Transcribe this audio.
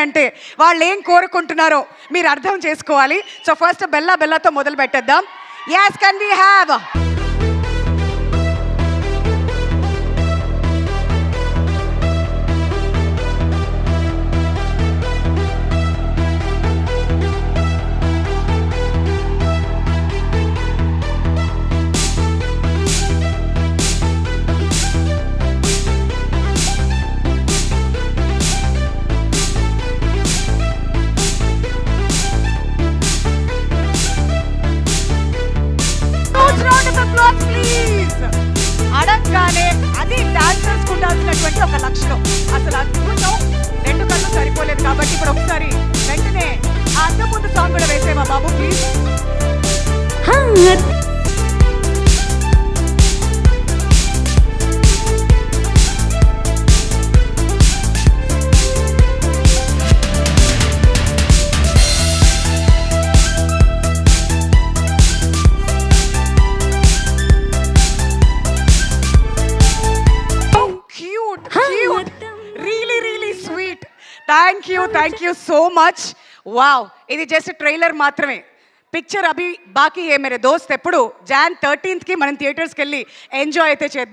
అంటే వాళ్ళు ఏం కోరుకుంటున్నారో మీరు అర్థం చేసుకోవాలి. సో ఫస్ట్ బెల్లా బెల్లాతో మొదలు పెట్టేద్దాం as can we have please అడగగానే అది డాన్సర్స్ ఉండాల్సినటువంటి ఒక లక్షణం. అసలు అద్భుతం. రెండు కళ్ళు సరిపోలేదు కాబట్టి ఇప్పుడు ఒకసారి వెంటనే ఆ అద్దం ముందు సాంగ్ కూడా వేసేవా బాబు please cute really really sweet thank you thank you so much wow ఇది జస్ట్ ట్రైలర్ మాత్రమే. పిక్చర్ అభి బాకీ ఏ మేరే దోస్త్ ఎప్పుడు? జాన్ థర్టీన్త్కి మనం థియేటర్స్కి వెళ్ళి ఎంజాయ్ అయితే చేద్దాం.